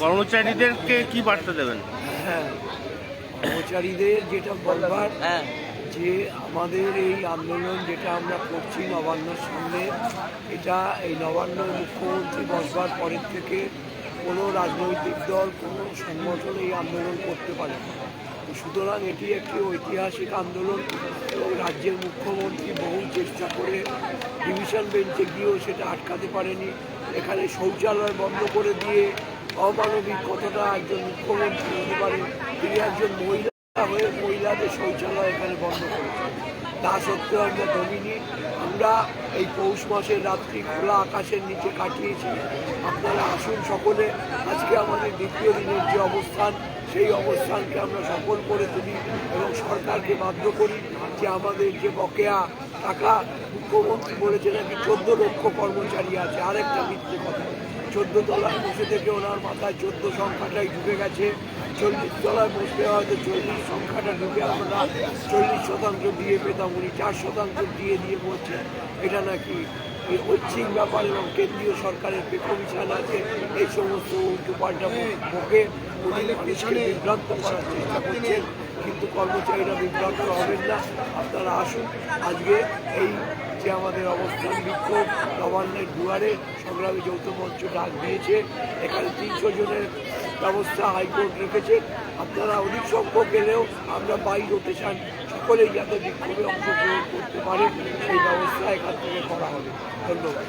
কর্মচারীদেরকে কি বার্তা দেবেন? হ্যাঁ কর্মচারীদের যেটা বলবার হ্যাঁ। যে আমাদের এই আন্দোলন যেটা আমরা করছি নবান্নর সামনে এটা এই নবান্ন মুখ্যমন্ত্রী বসবার পরের থেকে কোনো রাজনৈতিক দল কোনো সংগঠন এই আন্দোলন করতে পারে না। সুতরাং এটি একটি ঐতিহাসিক আন্দোলন এবং রাজ্যের মুখ্যমন্ত্রী বহু চেষ্টা করে ডিভিশন বেঞ্চে গিয়েও সেটা আটকাতে পারেনি। এখানে শৌচালয় বন্ধ করে দিয়ে অমানবিক কতটা একজন মুখ্যমন্ত্রী হতে পারে তিনি একজন মহিলা হয়ে মহিলাদের শৌচালয় এখানে বন্ধ করেছে তা সত্ত্বেও আমরা দমিনি আমরা এই পৌষ মাসের রাত্রি খোলা আকাশের নিচে কাটিয়েছি। আপনারা আসুন সকলে, আজকে আমাদের দ্বিতীয় দিনের যে অবস্থান, সেই অবস্থানকে আমরা সফল করে তুলি এবং সরকারকে বাধ্য করি যে আমাদের যে বকেয়া টাকা মুখ্যমন্ত্রী বলেছে নাকি চোদ্দ লক্ষ কর্মচারী আছে, আরেকটা মিথ্যে কথা। চোদ্দ তলায় বসে থেকে ওনার মাথায় চোদ্দ সংখ্যাটাই ঢুকে গেছে। চল্লিশ তলায় বসলে হয়তো চল্লিশ সংখ্যাটা ঢুকে আমরা চল্লিশ শতাংশ দিয়ে পেতাম উনি, চার শতাংশ দিয়ে দিয়ে বলছেন এটা নাকি ঐচ্ছিক ব্যাপার এবং কেন্দ্রীয় সরকারের পে কমিশন আছে, এই সমস্ত উল্টো পাল্টা বকে। উনি বিভ্রান্ত করার চেষ্টা করছেন। কিন্তু কর্মচারীরা বিভ্রান্ত হবেন না। আপনারা আসুন, আজকে এই যে আমাদের অবস্থান, বিক্ষোভ নবান্নের দুয়ারে সংগ্রামী যৌথ মঞ্চ ডাক দিয়েছে, এখানে তিনশো জনের ব্যবস্থা হাইকোর্ট রেখেছে। আপনারা অধিক সংখ্যক গেলেও আমরা বাই চান সকলেই যাতে বিক্ষোভে অংশগ্রহণ করতে পারে, সেই ব্যবস্থা এখান থেকে করা হবে। ধন্যবাদ।